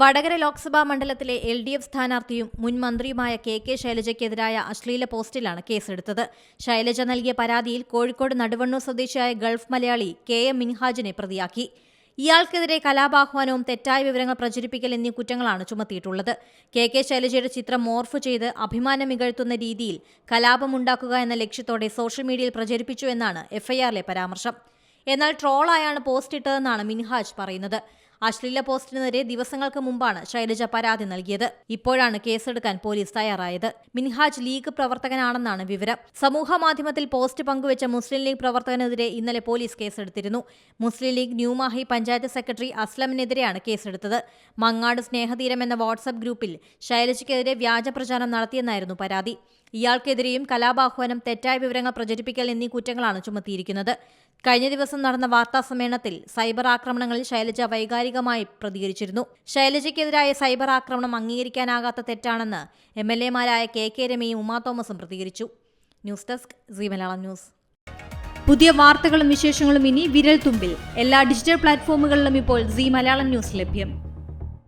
വടകര ലോക്സഭാ മണ്ഡലത്തിലെ L D F സ്ഥാനാർത്ഥിയും മുൻ മന്ത്രിയുമായ കെ കെ ശൈലജയ്ക്കെതിരായ അശ്ലീല പോസ്റ്റിലാണ് കേസെടുത്തത്. ശൈലജ നൽകിയ പരാതിയിൽ കോഴിക്കോട് നടുവണ്ണൂർ സ്വദേശിയായ ഗൾഫ് മലയാളി കെ എം മിൻഹാജിനെ പ്രതിയാക്കി. ഇയാൾക്കെതിരെ കലാപാഹ്വാനവും തെറ്റായ വിവരങ്ങൾ പ്രചരിപ്പിക്കൽ എന്നീ കുറ്റങ്ങളാണ് ചുമത്തിയിട്ടുള്ളത്. കെ കെ ശൈലജയുടെ ചിത്രം മോർഫ് ചെയ്ത് അഭിമാനം മികഴ്ത്തുന്ന രീതിയിൽ കലാപമുണ്ടാക്കുക എന്ന ലക്ഷ്യത്തോടെ സോഷ്യൽ മീഡിയയിൽ പ്രചരിപ്പിച്ചു എന്നാണ് എഫ്ഐആറിലെ പരാമർശം. എന്നാൽ ട്രോളായാണ് പോസ്റ്റ് ഇട്ടതെന്നാണ് മിൻഹാജ് പറയുന്നത്. അശ്ലീല പോസ്റ്റിനെതിരെ ദിവസങ്ങൾക്ക് മുമ്പാണ് ശൈലജ പരാതി നൽകിയത്. ഇപ്പോഴാണ് കേസെടുക്കാൻ പോലീസ് തയ്യാറായത്. മിൻഹാജ് ലീഗ് പ്രവർത്തകനാണെന്നാണ് വിവരം. സമൂഹ മാധ്യമത്തിൽ പോസ്റ്റ് പങ്കുവച്ച മുസ്ലിം ലീഗ് പ്രവർത്തകനെതിരെ ഇന്നലെ പോലീസ് കേസെടുത്തിരുന്നു. മുസ്ലിം ലീഗ് ന്യൂമാഹി പഞ്ചായത്ത് സെക്രട്ടറി അസ്ലമിനെതിരെയാണ് കേസെടുത്തത്. മങ്ങാട് സ്നേഹതീരം എന്ന വാട്സപ്പ് ഗ്രൂപ്പിൽ ശൈലജയ്ക്കെതിരെ വ്യാജ പ്രചാരണം നടത്തിയെന്നായിരുന്നു പരാതി. ഇയാൾക്കെതിരെയും കലാപാഹ്വാനം തെറ്റായ വിവരങ്ങൾ പ്രചരിപ്പിക്കൽ എന്നീ കുറ്റങ്ങളാണ് ചുമത്തിയിരിക്കുന്നത്. കഴിഞ്ഞ ദിവസം നടന്ന വാർത്താ സമ്മേളനത്തിൽ സൈബർ ആക്രമണങ്ങളിൽ ശൈലജ വൈകാരികമായി പ്രതികരിച്ചിരുന്നു. ശൈലജയ്ക്കെതിരായ സൈബർ ആക്രമണം അംഗീകരിക്കാനാകാത്ത തെറ്റാണെന്ന് എം എൽ എമാരായ കെ കെ രമയും ഉമാ തോമസും പ്രതികരിച്ചു. News desk C Malayalam news. പുതിയ വാർത്തകളും വിശേഷങ്ങളും ഇനി വിരൽ തുമ്പിൽ എല്ലാ ഡിജിറ്റൽ പ്ലാറ്റ്ഫോമുകളിലും ഇപ്പോൾ സി മലയാളം ന്യൂസ് ലഭ്യം.